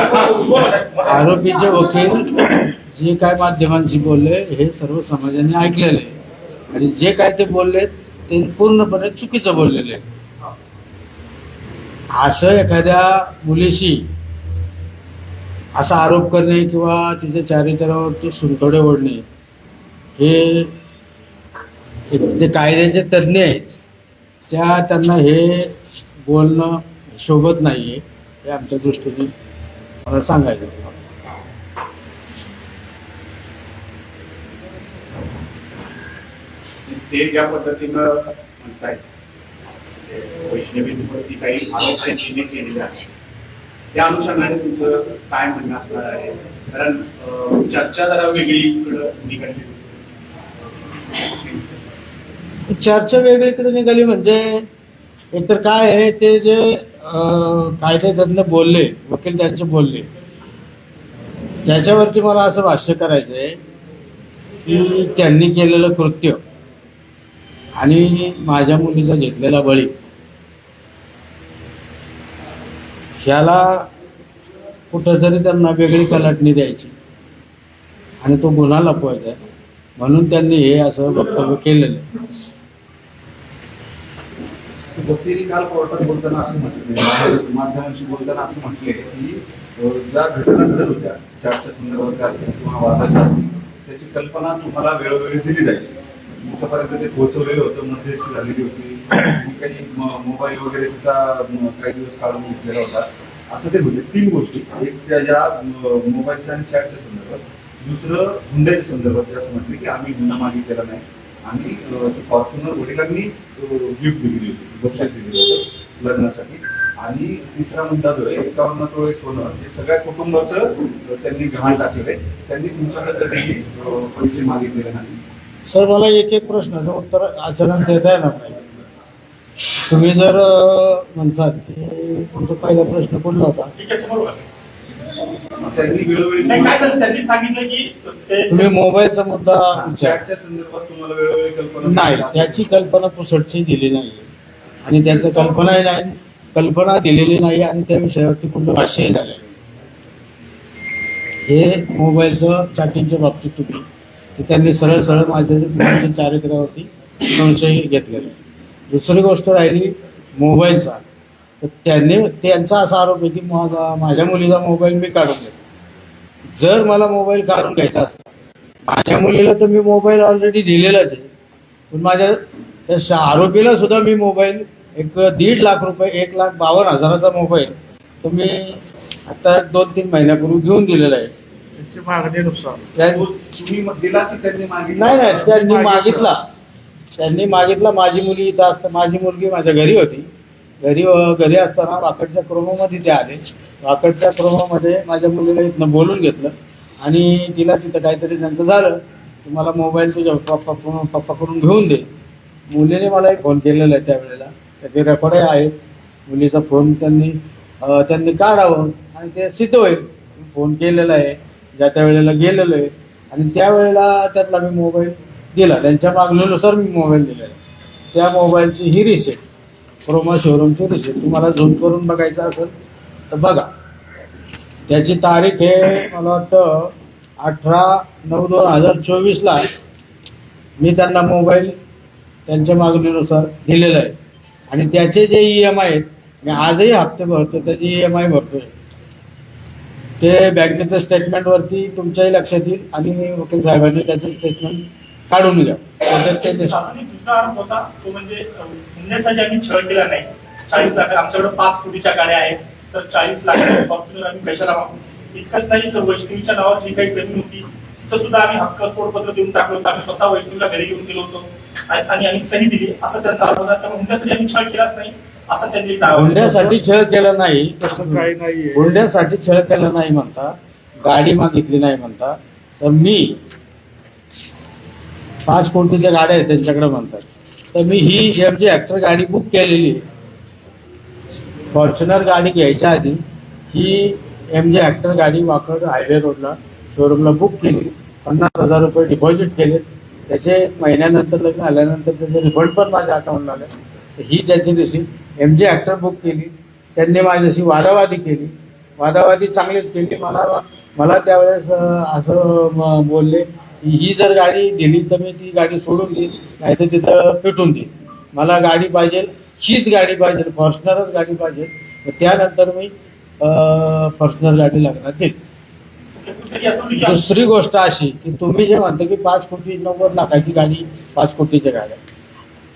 आरोपीचे वकील जे काय माध्यमांशी बोलले हे सर्व समाजाने ऐकलेले आहे. आणि जे काय ते बोलले ते पूर्णपणे चुकीचं बोललेले आहे. असं एखाद्या मुलीशी असा आरोप करणे किंवा तिच्या चारित्र्यावरती सुरतोडे ओढणे हे जे कायद्याचे तज्ज्ञ आहेत त्या त्यांना हे बोलणं शोभत नाही आहे हे आमच्या दृष्टीने मला सांगायचं ते ज्या पद्धतीनं म्हणतायत ते वैष्णवींवरती काही आरोप त्यांनी केलेले आहेत. त्या अनुषंगाने तुमचं काय म्हणणं असणार आहे? कारण चर्चा जरा वेगळी इकडं निघाली दिसते. चर्चा वेगळीकडे निघाली म्हणजे एकतर काय आहे ते जे कायदेतज्ञ बोलले वकील त्यांचे बोलले. त्याच्यावरती मला असं भाष्य करायचं आहे की त्यांनी केलेलं कृत्य आणि माझ्या मुलीचा घेतलेला बळी ह्याला कुठंतरी त्यांना वेगळी कलाटणी द्यायची आणि तो गुन्हा लपवायचा आहे. म्हणून त्यांनी हे असं वक्तव्य केलेलं वकील काल कोर्टात बोलताना असं म्हटले माध्यमांशी बोलताना असं म्हटले की ज्या घटना घडत होत्या चर्चा संदर्भात असतील किंवा वादाच्या असतील त्याची कल्पना तुम्हाला वेळोवेळी दिली जायची. तुमच्यापर्यंत ते पोहोचवलेलं होतं मध्यस्थी झालेली होती. काही मोबाईल वगैरे तिचा काही दिवस काढून घेतलेला होता. असं ते म्हणजे तीन गोष्टी. एक त्या ज्या मोबाईलच्या आणि चॅटच्या संदर्भात. दुसरं हुंड्याच्या संदर्भात. ते असं म्हटले की आम्ही गुन्हा मागितलेला नाही. आणि ती फॉर्च्युनर वडिलांनी गिफ्ट दिलेली होती बक्षीस दिलेलं होतं लग्नासाठी. आणि तिसरा मुद्दा जो आहे एकावन्न तोळे सोनं हे सगळ्या कुटुंबाचं त्यांनी गहाण टाकलेलं आहे. त्यांनी तुमच्याकडे कधीही अ, पैसे मागितलेले नाही सर मला एक एक प्रश्नाचं उत्तर अचानक देता येणार नाही. तुम्ही जर म्हणसाल की तुमचा पहिला प्रश्न कुठला होता ठीक आहे समोर बसा. मग त्यांनी वेळोवेळी नाही काय झालं? त्यांनी सांगितलं की ते तुम्ही मोबाईलचा मुद्दा विचार चॅटच्या संदर्भात तुम्हाला वेळोवेळी कल्पना नाही त्याची कल्पना पुसटची दिली नाही. आणि त्याचं कल्पनाही नाही. कल्पना दिलेली नाही आणि त्या विषयावरती कुठलं भाष्यही झालं नाही. हे मोबाईलचं चॅटिंगच्या बाबतीत तुम्ही ते त्यांनी सरळ सरळ माझ्या मुलीच्या चारित्र्यावरती संशय घेतलेला आहे. दुसरी गोष्ट राहिली मोबाईलचा. तर त्यांनी त्यांचा असा आरोप आहे की माझा माझ्या मुलीचा मोबाईल मी काढून घेतो जर मला मोबाईल काढून घ्यायचा असता माझ्या मुलीला तर मी मोबाईल ऑलरेडी दिलेलाच आहे. पण माझ्या त्या आरोपीला सुद्धा मी मोबाईल एक दीड लाख रुपये एक लाख बावन्न हजाराचा मोबाईल तो मी आता दोन तीन महिन्यापूर्वी घेऊन दिलेला आहे. त्यांची मागणीनुसार त्या- तुम्ही मग दिला की त्यांनी मागितलं? नाही नाही त्यांनी मागितला. त्यांनी मागितला. माझी मुली इथं असता. माझी मुलगी माझ्या घरी होती. घरी घरी असताना वाकडच्या क्रोमामध्ये ते आले. वाकडच्या क्रोमामध्ये माझ्या मुलीला इथनं बोलून घेतलं आणि तिला तिथं काहीतरी नंतर झालं. की मला मोबाईल तुझ्या पप्पा पप्पाकडून घेऊन दे. मुलीने मला एक फोन केलेला आहे त्यावेळेला. त्याचे रेकॉर्डही आहेत. मुलीचा फोन त्यांनी त्यांनी काढावं आणि ते सिद्ध होईल. फोन केलेला आहे. ज्या त्या वेळेला गेलेलो आहे. आणि त्यावेळेला त्यातला मी मोबाईल दिला. त्यांच्या मागणीनुसार मी मोबाईल दिला आहे. त्या मोबाईलची ही रिसेट क्रोमा शोरूमचे रिसेट तुम्हाला झूम करून बघायचं असेल तर बघा. त्याची तारीख आहे मला वाटतं अठरा नऊ दोन हजार चोवीसला मी त्यांना मोबाईल त्यांच्या मागणीनुसार दिलेला आहे. आणि त्याचे जे ई एम आय आहेत मी आजही हप्ते भरतो त्याचे ई एम आय भरतोय. ते बँकेचं स्टेटमेंटवरती तुमच्याही लक्षात येईल आणि वकील साहेबांनी त्याचं स्टेटमेंट काढून घ्या होता तो म्हणजे हुंड्यासाठी आम्ही छळ केला नाही. चाळीस लाख आमच्याकडे पाच कोटीच्या गाड्या आहेत तर चाळीस लाख फॉर्च्युनर आम्ही कशाला मागू? इतकंच नाही तर वैष्णवीच्या नावावर जी काही जमीन होती तिथं सुद्धा आम्ही हक्क सोडपत्र देऊन टाकलं होतं. आम्ही स्वतः वैष्णवीला घरी घेऊन गेलो होतो. आणि आणि आम्ही सही दिली. असं त्यांचा आरोप होता. त्यामुळे हुंड्यासाठी आम्ही छळ केलाच नाही असं त्यांनी दावा हुंड्यासाठी छळ केला नाही तसं काही नाहीये. हुंड्यासाठी छळ केला नाही म्हणता गाडी मागितली नाही म्हणता तर मी पाच कोटीच्या गाड्या आहेत त्यांच्याकडे म्हणतात. तर मी ही एम जी ॲक्टर गाडी बुक केलेली आहे फॉर्च्युनर गाडी घ्यायच्या आधी ही एम जी ॲक्टर गाडी वाकड हायवे रोडला शोरूमला बुक केली. पन्नास हजार रुपये डिपॉझिट केले. त्याचे महिन्यानंतर लग्न आल्यानंतर त्याचे रिफंड पण माझ्या अकाउंटला आले. तर ही त्याची receipt M G Hector book केली. त्यांनी माझ्याशी वादावादी केली. वादावादी चांगलीच केली. मला मला त्यावेळेस असं बोलले ही जर गाडी दिली तर मी ती गाडी सोडून देईल नाहीतर तिथं पेटून देईल मला गाडी पाहिजे हीच गाडी पाहिजे फॉर्च्युनरच गाडी पाहिजे. त्यानंतर मी फॉर्च्युनर गाडी लागणार देईल दुसरी गोष्ट अशी की तुम्ही जे म्हणता की पाच कोटी नव्वद लाखाची गाडी पाच कोटीच्या गाड्या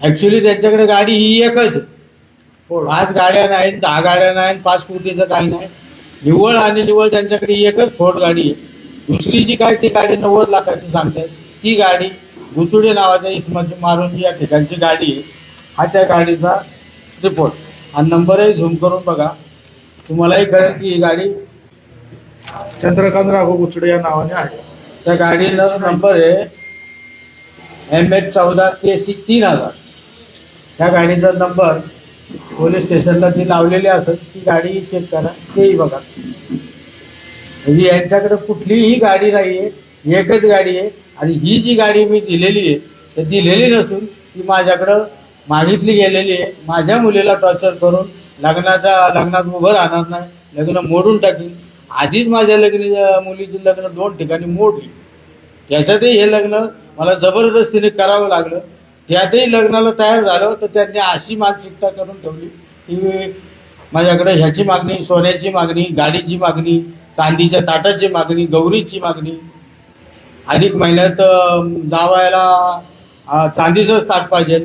ऍक्च्युली त्यांच्याकडे गाडी ही एकच पाच गाड्या नाहीत दहा गाड्या नाहीत पाच कोटीचं काही नाही. निव्वळ आणि निव्वळ त्यांच्याकडे एकच फोर्ड गाडी आहे. दुसरी जी काय ती गाडी नव्वद लाखाची सांगते. ती गाडी गुचुडे नावाच्या इसमाची मारून या ठिकाणची गाडी आहे. हा त्या गाडीचा रिपोर्ट हा नंबरही झूम करून बघा. तुम्हालाही कळेल की ही गाडी चंद्रकांत राघव गुचडे या नावाने आहे. त्या गाडीला नंबर आहे एम एच चौदा के सी तीन हजार. त्या गाडीचा नंबर पोलीस स्टेशनला ती लावलेली असत ती गाडी चेक करा. तेही बघा. म्हणजे यांच्याकडे कुठलीही गाडी नाही आहे एकच गाडी आहे आणि ही जी गाडी मी दिलेली आहे तर दिलेली नसून ती माझ्याकडं मागितली गेलेली आहे. माझ्या मुलीला टॉर्चर करून लग्नाच्या लग्नात उभं राहणार नाही लग्न मोडून टाकीन. आधीच माझ्या लग्न मुलीची लग्न दोन ठिकाणी मोडली. त्याच्यातही हे लग्न मला जबरदस्तीने करावं लागलं. त्यातही लग्नाला तयार झालं तर त्यांनी अशी मानसिकता करून ठेवली की माझ्याकडे ह्याची मागणी सोन्याची मागणी गाडीची मागणी चांदीच्या ताटाची मागणी गौरीची मागणी. अधिक महिन्यात जावायला चांदीचंच ताट पाहिजे.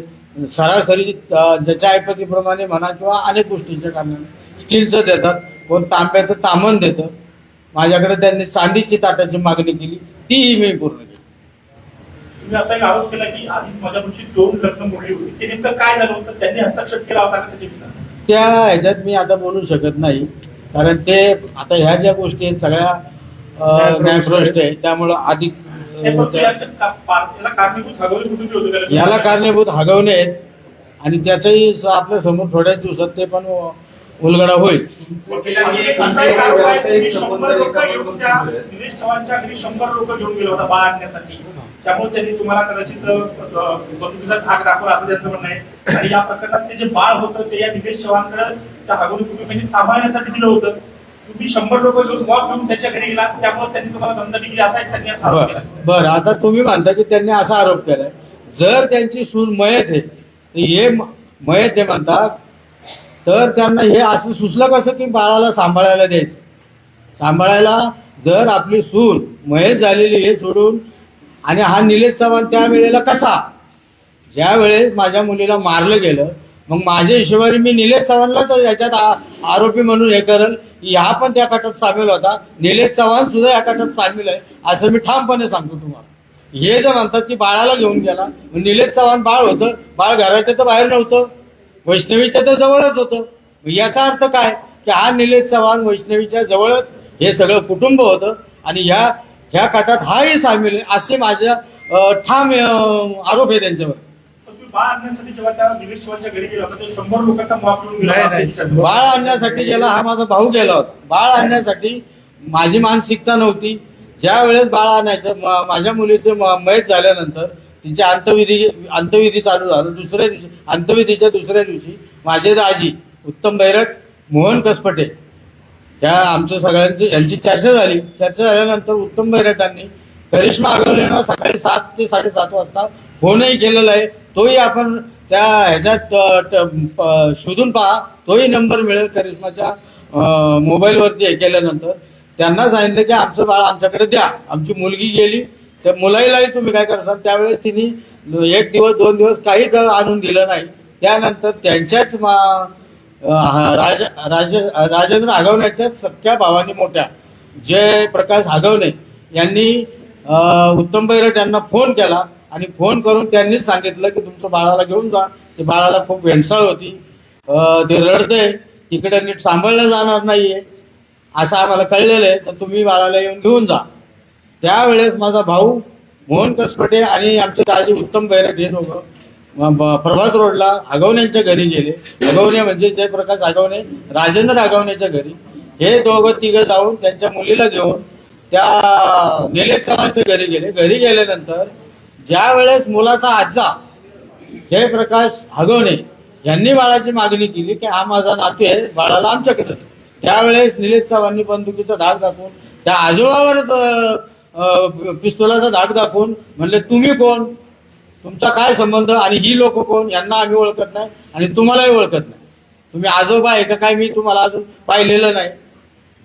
सरासरी ज्याच्या ऐपतीप्रमाणे म्हणा किंवा अनेक गोष्टींच्या कारणाने. स्टीलचं देतात कोण तांब्याचं तामण देतं. माझ्याकडे त्यांनी चांदीची ताटाची मागणी केली तीही मी पूर्ण केली. आता एक आरोप केला की आधीच माझ्या दोन लग्न मोडली होती. ते नेमकं काय झालं होतं? त्यांनी हस्तक्षेप केला होता का त्याच्या त्या ह्याच्यात मी आता बोलू शकत नाही. कारण ते आता ह्या ज्या गोष्टी आहेत सगळ्या न्यायप्रविष्ट आहे त्यामुळं हे पा- याला कारणीभूत हगवणे आहेत. आणि त्याचंही स- आपल्यासमोर थोड्याच दिवसात ते पण उलगडा होईल. शंभर लोक घेऊन शंभर लोक गेले होता बाळ आणण्यासाठी. त्यामुळे त्यांनी तुम्हाला कदाचित बंदुकीचा धाक दाखवला असं त्यांचं म्हणणं आहे. आणि या प्रकरणात ते जे बाळ होतं ते या निलेश चव्हाणकडे त्या हगवली कुटुंबियांनी सांभाळण्यासाठी दिलं होतं. तुम्ही शंभर लोक घेऊन मॉब घेऊन त्यांच्या घरी गेला त्यामुळे त्यांनी तुम्हाला दंड दिली असा एक त्यांनी आरोप केला. बर आता तुम्ही म्हणता की त्यांनी असा आरोप केलाय जर त्यांची सून मयत आहे तर हे मयत आहे म्हणतात तर त्यांना हे असं सुचलं कसं की बाळाला सांभाळायला द्यायचं? सांभाळायला जर आपली सून मयत झालेली हे सोडून आणि हा निलेश चव्हाण त्या वेळेला कसा? ज्या वेळेस माझ्या मुलीला मारलं गेलं मग माझ्या हिशोबाने मी निलेश चव्हाणलाच याच्यात आ- आरोपी म्हणून हे करल. की हा पण त्या गटात सामील होता. निलेश चव्हाण सुद्धा या गटात सामील आहे. असं मी ठामपणे सांगतो तुम्हाला. हे जे म्हणतात की बाळाला घेऊन गेला मग निलेश चव्हाण बाळ होतं. बाळ घराच्या तर बाहेर नव्हतं. वैष्णवीच्या तर जवळच होतं. याचा अर्थ काय? की हा निलेश चव्हाण वैष्णवीच्या जवळच हे सगळं कुटुंब होतं. आणि ह्या ह्या गटात हाही सामील आहे असे माझ्या ठाम आरोप आहे त्यांच्यावर बाळ आणण्यासाठी जेव्हा त्या निलेश चव्हाणच्या घरी गेला होता ते शंभर लोकांचा मॉब घेऊन गेला नाही, होता असं नाही. विचारलं. बाळ आणण्यासाठी गेला हा माझा भाऊ गेला होता बाळ आणण्यासाठी माझी मानसिकता नव्हती ज्या वेळेस बाळ आणायचं माझ्या मुलीचं म- मयत झाल्यानंतर तिचे अंतविधी अंतविधी चालू झालं दुसऱ्या दिवशी अंतविधीच्या दुसऱ्या दिवशी माझे दाजी उत्तम बैरट मोहन कसपटे त्या आमच्या सगळ्यांची यांची चर्चा झाली. चर्चा झाल्यानंतर उत्तम बैरटांनी करिश्मा आगवलेला सकाळी सात ते साडेसात वाजता फोनही केलेला आहे. तोही आपण त्या ह्याच्यात शोधून पहा. तोही नंबर मिळेल करिश्माच्या मोबाईलवरती हे केल्यानंतर. त्यांना सांगितलं की आमचं बाळ आमच्याकडे द्या. आमची मुलगी गेली. त्या मुलाईलाही तुम्ही काय करसाल? त्यावेळेस तिने एक दिवस दोन दिवस काही आणून दिलं नाही. त्यानंतर त्यांच्याच मा- राज राज राजेंद्र आगवण्याच्या सख्या भावानी मोठ्या जयप्रकाश आगवणे यांनी उत्तम बैरट यांना फोन केला आणि फोन करून त्यांनीच सांगितलं की तुमचं बाळाला घेऊन जा. ते बाळाला खूप भेंडसाळ होती. ते रडतंय तिकडे नीट सांभाळलं जाणार नाहीये. असं आम्हाला कळलेलं आहे. तर तुम्ही बाळाला येऊन घेऊन जा. त्यावेळेस माझा भाऊ मोहन कसपटे आणि आमचे दाजी उत्तम बैरट हे दोघं प्रभात रोडला आगवण्यांच्या घरी गेले. आगवणे म्हणजे जयप्रकाश आगवणे राजेंद्र आगवण्याच्या घरी. हे दोघं तिघं जाऊन त्यांच्या मुलीला घेऊन त्या निलेश चव्हाणच्या घरी गेले. घरी गेल्यानंतर ज्या वेळेस मुलाचा आजा जयप्रकाश हगवणे यांनी बाळाची मागणी केली की हा माझा नातू आहे बाळाला आमच्याकडे त्यावेळेस निलेश चव्हाणनी बंदुकीचा धाक दाखवून त्या आजोबावरच पिस्तुलाचा धाक दाखवून म्हणले तुम्ही कोण? तुमचा काय संबंध आणि ही लोक कोण यांना आम्ही ओळखत नाही आणि तुम्हालाही ओळखत नाही. तुम्ही आजोबा आहे का काय मी तुम्हाला अजून पाहिलेलं नाही.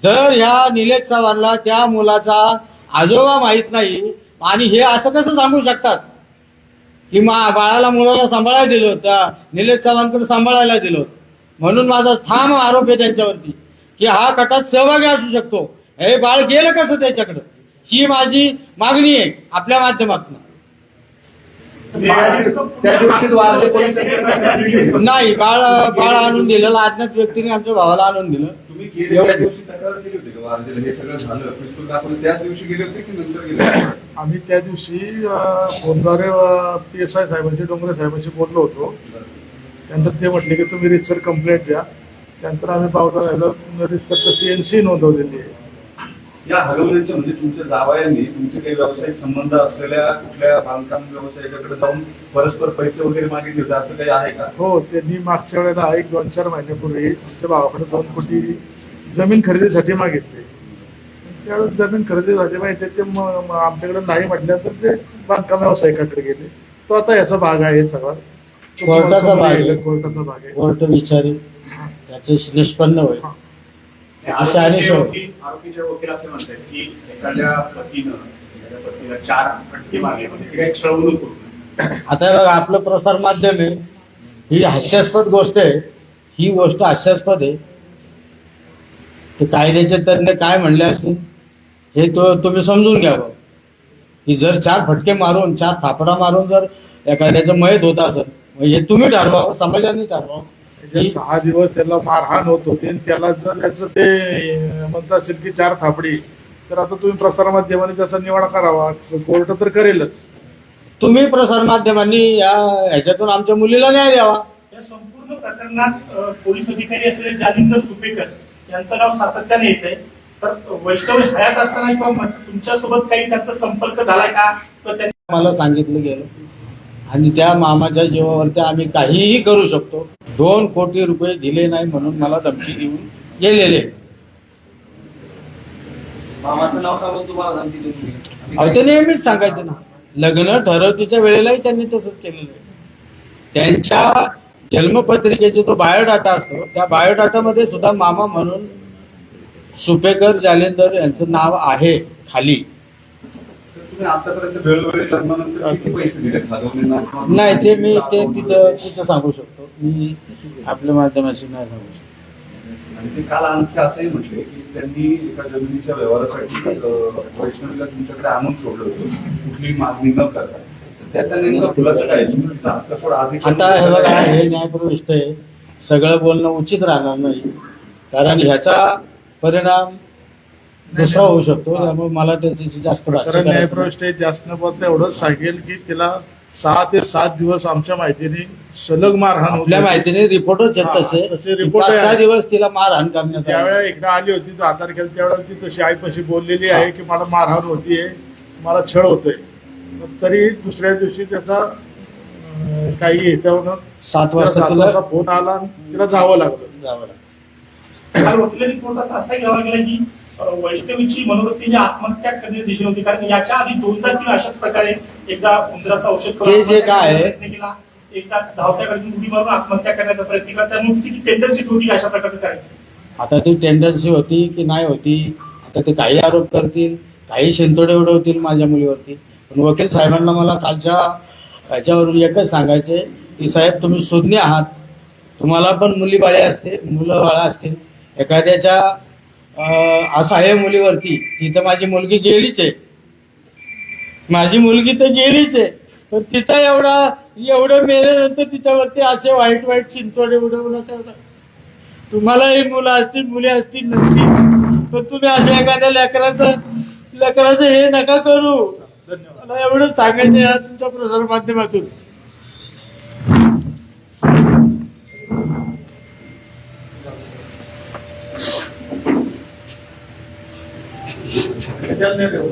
जर ह्या निलेश चव्हाणला त्या मुलाचा आजोबा माहीत नाही आणि हे असं कसं सांगू शकतात? की मा बाळाला मुलाला सांभाळायला दिलं होतं त्या निलेश चव्हाणकडे सांभाळायला दिलं होतं. म्हणून माझा ठाम आरोप आहे त्यांच्यावरती की हा कटात सहभागी असू शकतो. हे बाळ गेलं कसं त्याच्याकडं? ही माझी मागणी आहे आपल्या माध्यमातून. त्या दिवशीच वारजे पोलीस नाही बाळ बाळ आणून दिलेलं अज्ञात व्यक्तीने आमच्या भावाला आणून दिलं. तुम्ही दिवशी तक्रार केली होती का वारजेला? हे सगळं झालं. पिस्तूल दाखवलं. त्याच दिवशी गेले होते की नंतर गेले होते? आम्ही त्या दिवशी फोनद्वारे पी एस आय साहेबांशी डोंगरे साहेबांशी बोललो होतो. त्यानंतर ते म्हटले की तुम्ही रितसर कंप्लेंट द्या. त्यानंतर आम्ही पावता राहिलो रितसर सी एन सी नोंदवलेली आहे. या हरवण्याचं म्हणजे तुमच्या जावयांनी तुमचे काही व्यावसायिक संबंध असलेल्या कुठल्या बांधकाम व्यावसायिकाकडे जाऊन परस्पर पैसे वगैरे मागितले होते असं काही आहे का? हो त्यांनी मागच्या वेळेला एक दोन चार महिन्यापूर्वी आमच्या भावाकडे दोन कोटी जमीन खरेदीसाठी मागितले. त्यावेळेस जमीन खरेदी झाली माहिती ते आमच्याकडे नाही म्हटल्यानंतर ते बांधकाम व्यावसायिकाकडे गेले. तो आता याचा भाग आहे सगळा. कोर्टाचा भाग आहे. कोर्टाचा भाग आहे. कोर्ट विचारी त्याचे निष्पन्न होईल. अनेक वकील आरोपीचे वकील असे म्हणतात की एखाद्या पतीनं पतीला चार फटके मारले म्हणजे काही छळवणूक आता हे बघा आपलं प्रसार माध्यम आहे. ही हास्यास्पद गोष्ट आहे. ही गोष्ट हास्यास्पद आहे. ते कायद्याचे तज्ञ काय म्हणले असतील हे तो तुम्ही समजून घ्यावं की जर चार फटके मारून चार थापडा मारून जर एखाद्याचं मयत होत असेल म्हणजे तुम्ही ठरवावं समाजाने ठरवावं ही- सहा दिवस त्याला मारहाण होत होती. आणि त्याला जर त्याचं ते म्हणता असेल की चार थापडी. तर आता तुम्ही प्रसारमाध्यमाने त्याचा निवाडा करावा. कोर्ट तर करेलच. तुम्ही प्रसार माध्यमांनी या ह्याच्यातून आमच्या मुलीला न्याय द्यावा. या संपूर्ण प्रकरणात पोलीस अधिकारी असलेले जालिंदर सुपेकर यांचं नाव सातत्याने येत आहे तर वैष्णव हयात असताना किंवा तुमच्यासोबत काही त्यांचा संपर्क झालाय का? तर त्यांनी मला सांगितलं गेलं. आणि त्या मामाच्या जीवावरती आम्ही काहीही करू शकतो. दोन कोटी रुपये दिले नाही म्हणून मला धमकी देऊन गेलेले. मामाचं नाव सांगून तुम्हाला धमकी देऊन दिली. अहो ते नेहमीच सांगायचं ना. लग्न ठरवतीच्या वेळेलाही त्यांनी तसंच केलेलं आहे. त्यांच्या जन्मपत्रिकेचा तो बायोडाटा असतो. त्या बायोडाटामध्ये सुद्धा मामा म्हणून सुपेकर जालेंदर यांचं नाव आहे खाली. नाही ते मी ते तिथं तिथं सांगू शकतो. मी आपल्या माध्यमाशी नाही सांगू शकतो. आणि ते काल आणखी असंही म्हटले की त्यांनी एका जमिनीच्या व्यवहारासाठी वैष्णवीला तुमच्याकडे आणून सोडलं होतं. कुठलीही मागणी न करता. त्याचा नेमका खुलासा काय? आता हे बघा हे न्यायप्रविष्ट आहे. सगळं बोलणं उचित राहणार नाही. कारण ह्याचा परिणाम दुसरा होऊ शकतो त्यामुळे मला त्याच्याशी जास्त कारण. न्यायप्रविष्ट जास्त न बोलता एवढंच सांगेल की तिला सहा ते सात दिवस आमच्या माहितीने सलग मारहाण होत आपल्या होती. माहितीने रिपोर्टच हा, तसे पाच सहा आहे. दिवस तिला मारहाण करण्यात आली. ज्यावेळेला एकदा आली होती तर आधार केलं त्यावेळेला ती तशी आईपाशी बोललेली आहे की मला मारहाण होतीये मला छळ होतोय पण तरी दुसऱ्या दिवशी त्याचा अं, काही ह्याच्यावरून सात वाजता तिला फोन आला आणि तिला जावं लागलं जावं लागलं. कोर्टात असा घ्यावा गेला की वैष्णवीची मनोवृत्तीने आत्महत्या करण्याची दिशेने होती. कारण याच्या आधी दोनदा तिने अशाच प्रकारे एकदा उंदराचा औषध करून प्रयत्न केला. एकदा धावत्या गाडीतून उडी मारून आत्महत्या करण्याचा प्रयत्न केला. त्यामुळे तिची टेंडन्सी होती अशा प्रकारचं करायचं. आता ती टेंडन्सी होती की नाही होती? आता ते काही आरोप करतील काही शिंतोडे उडवतील माझ्या मुलीवरती. पण वकील साहेबांना मला कालच्या ह्याच्यावरून एकच सांगायचे की साहेब तुम्ही सुज्ञ आहात. तुम्हाला पण मुली बाळे असते मुलं बाळा असतील. एखाद्याच्या असं आहे मुलीवरती. तिथं तर माझी मुलगी गेलीच आहे. माझी मुलगी तर गेलीच आहे. पण तिचा एवढा एवढं मेल्यानंतर तिच्यावरती असे वाईट वाईट चिंतोडे उडवू नका. तुम्हालाही मुलं असतील मुली असतील नसतील पण तुम्ही अशा एखाद्या लेकराचं लेकराचं हे नका करू. धन्यवाद मला एवढंच सांगायचं या तुमच्या प्रसार माध्यमातून やんねえよ。